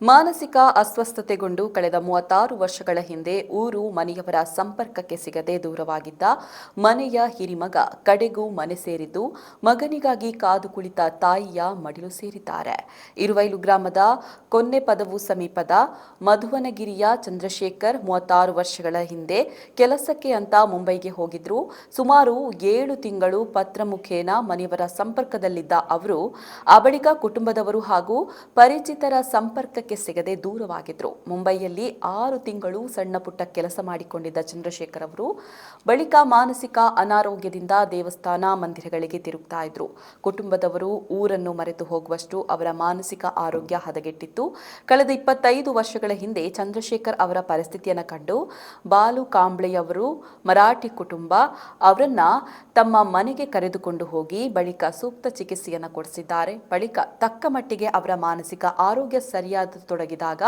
ಮಾನಸಿಕ ಅಸ್ವಸ್ಥತೆಗೊಂಡು ಕಳೆದ ಮೂವತ್ತಾರು ವರ್ಷಗಳ ಹಿಂದೆ ಊರು ಮನೆಯವರ ಸಂಪರ್ಕಕ್ಕೆ ಸಿಗದೆ ದೂರವಾಗಿದ್ದ ಮನೆಯ ಹಿರಿಮಗ ಕಡೆಗೂ ಮನೆ ಸೇರಿದ್ದು ಮಗನಿಗಾಗಿ ಕಾದು ಕುಳಿತ ತಾಯಿಯ ಮಡಿಲು ಸೇರಿದ್ದಾರೆ. ಇರುವೈಲು ಗ್ರಾಮದ ಕೊನ್ನೆಪದವು ಸಮೀಪದ ಮಧುವನಗಿರಿಯ ಚಂದ್ರಶೇಖರ್ ಮೂವತ್ತಾರು ವರ್ಷಗಳ ಹಿಂದೆ ಕೆಲಸಕ್ಕೆ ಅಂತ ಮುಂಬೈಗೆ ಹೋಗಿದ್ರು. ಸುಮಾರು ಏಳು ತಿಂಗಳು ಪತ್ರ ಮುಖೇನ ಮನೆಯವರ ಸಂಪರ್ಕದಲ್ಲಿದ್ದ ಅವರು, ಆ ಬಳಿಕ ಕುಟುಂಬದವರು ಹಾಗೂ ಪರಿಚಿತರ ಸಂಪರ್ಕಕ್ಕೆ ಸಿಗದೆ ದೂರವಾಗಿದ್ರು. ಮುಂಬೈಯಲ್ಲಿ ಆರು ತಿಂಗಳು ಸಣ್ಣ ಪುಟ್ಟ ಕೆಲಸ ಮಾಡಿಕೊಂಡಿದ್ದ ಚಂದ್ರಶೇಖರ್ ಅವರು ಬಳಿಕ ಮಾನಸಿಕ ಅನಾರೋಗ್ಯದಿಂದ ದೇವಸ್ಥಾನ ಮಂದಿರಗಳಿಗೆ ತಿರುಗ್ತಾ ಇದ್ರು. ಕುಟುಂಬದವರು ಊರನ್ನು ಮರೆತು ಹೋಗುವಷ್ಟು ಅವರ ಮಾನಸಿಕ ಆರೋಗ್ಯ ಹದಗೆಟ್ಟಿತ್ತು. ಕಳೆದ ಇಪ್ಪತ್ತೈದು ವರ್ಷಗಳ ಹಿಂದೆ ಚಂದ್ರಶೇಖರ್ ಅವರ ಪರಿಸ್ಥಿತಿಯನ್ನು ಕಂಡು ಬಾಲು ಕಾಂಬ್ಳೆಯವರು, ಮರಾಠಿ ಕುಟುಂಬ ಅವರನ್ನ ತಮ್ಮ ಮನೆಗೆ ಕರೆದುಕೊಂಡು ಹೋಗಿ ಬಳಿಕ ಸೂಕ್ತ ಚಿಕಿತ್ಸೆಯನ್ನು ಕೊಡಿಸಿದ್ದಾರೆ. ಬಳಿಕ ತಕ್ಕ ಮಟ್ಟಿಗೆ ಅವರ ಮಾನಸಿಕ ಆರೋಗ್ಯ ಸರಿಯಾದ ತೊಡಗಿದಾಗ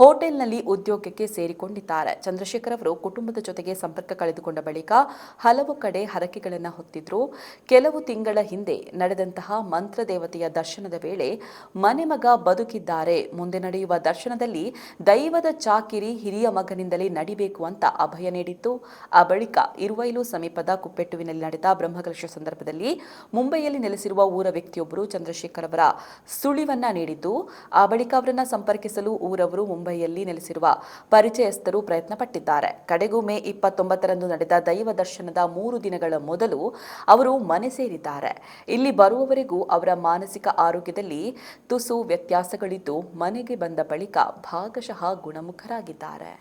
ಹೋಟೆಲ್ನಲ್ಲಿ ಉದ್ಯೋಗಕ್ಕೆ ಸೇರಿಕೊಂಡಿದ್ದಾರೆ. ಚಂದ್ರಶೇಖರ್ ಅವರು ಕುಟುಂಬದ ಜೊತೆಗೆ ಸಂಪರ್ಕ ಕಳೆದುಕೊಂಡ ಬಳಿಕ ಹಲವು ಕಡೆ ಹರಕೆಗಳನ್ನು ಹೊತ್ತಿದ್ರು. ಕೆಲವು ತಿಂಗಳ ಹಿಂದೆ ನಡೆದಂತಹ ಮಂತ್ರ ದೇವತೆಯ ದರ್ಶನದ ವೇಳೆ ಮನೆ ಮಗ ಬದುಕಿದ್ದಾರೆ. ಮುಂದೆ ನಡೆಯುವ ದರ್ಶನದಲ್ಲಿ ದೈವದ ಚಾಕಿರಿ ಹಿರಿಯ ಮಗನಿಂದಲೇ ನಡಿಬೇಕು ಅಂತ ಅಭಯ ನೀಡಿತ್ತು. ಆ ಬಳಿಕ ಇರುವೈಲು ಸಮೀಪದ ಕುಪ್ಪೆಟ್ಟುವಿನಲ್ಲಿ ನಡೆದ ಬ್ರಹ್ಮಕಲಶ ಸಂದರ್ಭದಲ್ಲಿ ಮುಂಬೈಯಲ್ಲಿ ನೆಲೆಸಿರುವ ಊರ ವ್ಯಕ್ತಿಯೊಬ್ಬರು ಚಂದ್ರಶೇಖರ್ ಅವರ ಸುಳಿವನ್ನ ನೀಡಿದ್ದು, ಆ ಬಳಿಕ ಅವರನ್ನ ಸಂಪರ್ಕಿಸಲು ಊರವರು ಮುಂಬೈಯಲ್ಲಿ ನೆಲೆಸಿರುವ ಪರಿಚಯಸ್ಥರು ಪ್ರಯತ್ನ ಪಟ್ಟಿದ್ದಾರೆ ಕಡೆಗೂ ಮೇ ಇಪ್ಪತ್ತೊಂಬತ್ತರಂದು ನಡೆದ ದೈವ ದರ್ಶನದ ಮೂರು ದಿನಗಳ ಮೊದಲು ಅವರು ಮನೆ ಸೇರಿದ್ದಾರೆ. ಇಲ್ಲಿ ಬರುವವರೆಗೂ ಅವರ ಮಾನಸಿಕ ಆರೋಗ್ಯದಲ್ಲಿ ತುಸು ವ್ಯತ್ಯಾಸಗಳಿದ್ದು ಮನೆಗೆ ಬಂದ ಬಳಿಕ ಭಾಗಶಃ ಗುಣಮುಖರಾಗಿದ್ದಾರೆ.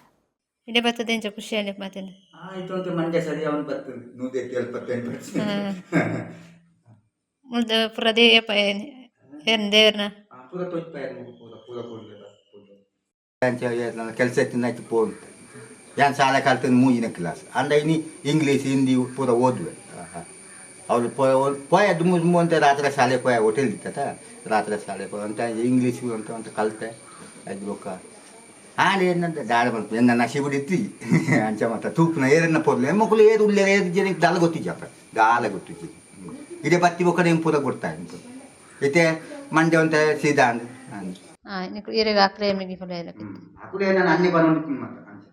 ಇಡೀ ಬರ್ತದೆ ಎಂಚ ಖುಷಿಯಲ್ಲಿ ಮಾತೇನು ಆಯ್ತು ಅಂತ ಮಂಡ್ಯ ಸರಿ ಅವನು ಬರ್ತದೆ ನೂದೆ ಕೇಳ್ಪತ್ತೇನು ಮುಳ್ದ ಪುರ ಏನು ದೇವ್ರನ್ನ? ಪೂರ ತೊಯ್ತಾ ಪೂರ ಪೂರ ಕೊಡ್ಲಿಲ್ಲ ಕೆಲಸ ಎತ್ತಿನಾಯ್ತು ಪೋನ್ ಯಾನ್ ಶಾಲೆ ಕಲ್ತಂದು ಮೂಜಿನ ಕ್ಲಾಸ್ ಅಂದ ಇನಿ ಇಂಗ್ಲೀಷ್ ಹಿಂದಿ ಪೂರ ಓದುವೆ ಅವ್ರು ಪೋಯ ದುಮ್ಮು ದುಮ್ಮು ಅಂತ ರಾತ್ರಿ ಶಾಲೆ ಪೋಯ ಹೋಟೆಲ್ ಇತ್ತತ ರಾತ್ರಿ ಶಾಲೆ ಪೋಯ ಅಂತ ಇಂಗ್ಲೀಷ್ ಅಂತ ಅಂತ ಕಲ್ತೆ ಅದು ಬೊಕ್ಕ ಹಾಡು ಏನಂತ ದಾಳ ಬಂತು ಎನ್ನ ನಶಿ ಬಿಡಿತ್ತಿ ಅಂಚ ಮತ್ತ ತೂಪುನ ಏರನ್ನ ಪೋದ್ಲೆ ಮಕ್ಕಳು ಏರು ಉಳ್ಳೆ ಏರು ಜನ ದಾಲ ಗೊತ್ತಿಜ್ಜಪ್ಪ ದಾಲ ಗೊತ್ತಿಜ್ಜಿ ಇದೇ ಬತ್ತಿ ಬೊಕ್ಕ ನಿಮ್ ಪೂರ ಕೊಡ್ತಾ ಉಂಟು ಇತ್ತೆ ಮಂಡ್ಯ ಅಂತ ಸೀದಾ ಅಂದ್ ಅಂದ್ ಹಾಂ ನಿಕ್ಕು ಇರಗ ಅಕ್ರೆ అప్పుడే ಫಲ అన్ని పనులు ನಾನು ಬಂದು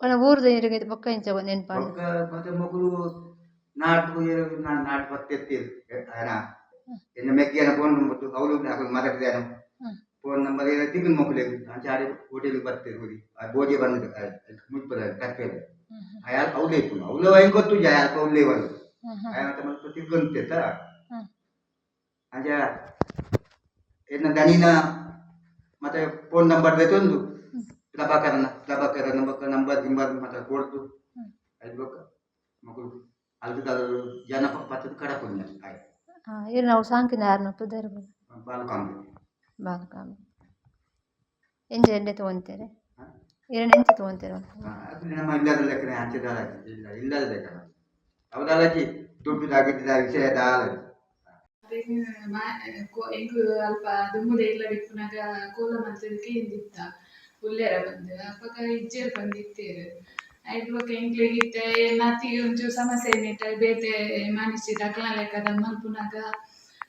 ಒಳ ಊರ್ದು ಇರಗ ಬೊಕ್ಕ ಇಂಚ ನೆನ್ಪಾಡು ಬೊಕ್ಕ ಮತ್ತೆ ಮಗಳು ನಾಟು ನಾಟು ಅನ ಎನ್ನ ಮೆಕ್ಕಿಯನ ಫೋನ್ ನಂಬರ್ ಅವಳು ಹಾಕೊಂಡು ಮಾತಾಡಿದಾನ ಫೋನ್ ನಂಬರ್ ಏನೋ ತಿಂಗಳ ಮಕ್ಕಳು ಅಂಚ ಆಡಿ ಹೋಟೆಲ್ಗೆ ಬರ್ತೇವೆ ಹೋಗಿ. ಮುಟ್ಪದ ಕರ್ಪೆ ಅಯಾಲ್ ಅವಲೇ ಇತ್ತು ಅವಳು ಹೆಂಗ್ ಗೊತ್ತು ಯಾಕ ಅವಲೇ ಬಂದು ಅಯಾತ ಅಂಚ ಎನ್ನ ದನಿನ ಮತ್ತೆ ಫೋನ್ ನಂಬರ್ ಬೇಕೊಂದು. ಪ್ರಭಾಕರನ ಪ್ರಭಾಕರ ನಂಬರ್ ನಂಬರ್ ಗಿಂಬರ್ ಮತ್ತೆ ಕೊಡ್ತು ಅದು ಮಕ್ಕಳು ಅಲ್ಲಿ ಜನ ಪತ್ತದ ಕಡಪುಣ್ಯ ಆಯ್ತು. ಹಾಂ ಇರು ನಾವು ಸಾಂಕಿನ ಯಾರನ್ನ ತುದಾರ ಬಾಲಕಾಂಬೆ. ಬಾಲಕಾಮ ಎಂಜ ಎಂಡೆ ತೊಗೊಂತೀರಿ? ಇರಣ ಎಂಚ ತೊಗೊಂತೀರ ನಮ್ಮ ಇಲ್ಲದ ಲೆಕ್ಕನೆ ಹಂಚಿದ ಇಲ್ಲ ಇಲ್ಲದ ಲೆಕ್ಕ ದುಡ್ಡು ದುಡ್ಡಿದಾಗಿದ್ದ ವಿಷಯದ ಆಲಜಿ ಎಂಕು ಅಲ್ಪ ದುಮ್ಮುದ ಇಲ್ಲ ಬಿಪ್ಪುನಾಗ ಕೋಲ ಮಲ್ತದಕ್ಕೆ ಇಂದಿತ್ತ ಉಲ್ಲೆರ ಬಂದು ಅಪ್ಪಗ ಇಜ್ಜೇರ್ ಬಂದಿತ್ತೇರು. ಐದು ಬೊಕ ಎಂಕ್ಲಿಗಿತ್ತೆ ನಾತಿ ಒಂಚೂರು ಸಮಸ್ಯೆ ಏನಿಟ್ಟ ಬೇತೆ ಮನಸ್ಸಿ ದಕ್ಲ ಲೆಕ್ಕದ ಮಲ್ಪುನಾಗ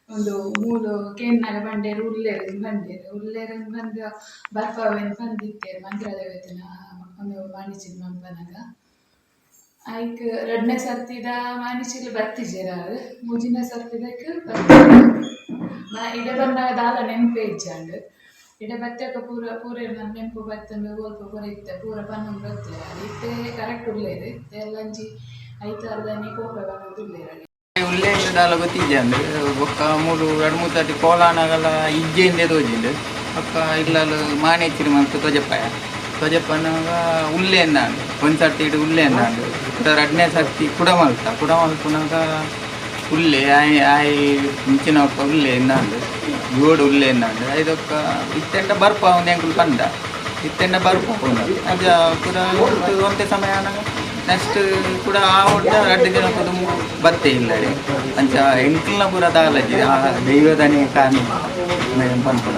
ಒಂದು ಮೂಲು ಕೇನ್ನಾಗ ಬಂಡೇರು ಉಲ್ಲೇರು ಬಂಡೇರು. ಉಲ್ಲೇರು ಬಂದು ಬರ್ಪವೆನ್ ಬಂದಿತ್ತೇರು ಮಂತ್ರ ದೇವತೆನ ಒಂದು ಮಾಣಿಸಿದ ಮಂಪನಾಗ ಐಕ್ ಎರಡನೇ ಸರ್ತಿದ ಮಾನಿಸಿಲ್ ಬರ್ತಿದ್ದೀರ? ಮೂಜಿನ ಸರ್ತಿದಕ್ ಇಡ ಬಂದಾಗ ದಾಲ ನೆನಪು ಇಜ್ಜಾಂಡ್ ಇಡ ಬತ್ತಕ ಪೂರ ಪೂರ ನನ್ನ ನೆನಪು ಬತ್ತಂಡು ಓಲ್ಪ ಪೂರ ಇತ್ತೆ, ಪೂರ ಪನ್ನೊಂದು ಬತ್ತೆ ಇತ್ತೆ ಕರೆಕ್ಟ್ ಉಳ್ಳೇರು ಎಲ್ಲಂಜಿ ಐತಾರ್ದನಿ ಕೋಪ ಬನ್ನೋದು ಉಳ್ಳೇರು ಉಲ್ಲೇಖದಾಲ ಗೊತ್ತಿದ್ದೆ ಬೊಕ್ಕ ಮೂರು, ಎರಡು ಮೂರು ತರ್ಟಿ ಕೋಲಾನಾಗಲ ಇಜ್ಜೆಂದೆ ತೋಜಿಂಡು ಅಕ್ಕ ಇಲ್ಲಲು ಮಾನೇಚಿರಿ ಮಂತು ತೊಜಪ್ಪಾಯ ತೊಜಪ್ಪನಾಗ ಉಲ್ಲೆ ಎಂದಾಂಡು ಒಂದು ಸರ್ತಿ ಇಡು ಉಲ್ಲೆ ಎಂದಾಂಡು ಎರಡನೇ ಸರ್ತಿ ಕುಡಮಲ್ತ ಕುಡಮಲ್ಪನಾಗ ಉಲ್ಲೆ, ಆಯ್ ಆಯ್ ಮುಂಚಿನ ಉಲ್ಲೆ ಎನ್ನಾಂಡು ಏಳು ಉಲ್ಲೆ ಎನ್ನಾಂಡು ಐದೊಕ್ಕ ಇತ್ತೆಂಡ ಬರ್ಪ ಒಂದು ಎಂಕುಲು ಬಂದ ಇತ್ತೆಂಡ ಬರ್ಪ ಅದ ಕೂಡ ಒಂದೇ ಸಮಯ ನೆಕ್ಸ್ಟ್ ಕೂಡ ಆ ಒಟ್ಟ ಎರಡು ದಿನ ಕೂಡ ಬತ್ತೆ ಇಲ್ಲ ರೀ. ಅಂಚ ಎಂಕಲ್ನ ಪೂರ ದಾಲಜಿ, ಆ ದೈವದನೇ ಕಾರಣ ಪನ್ಪುನ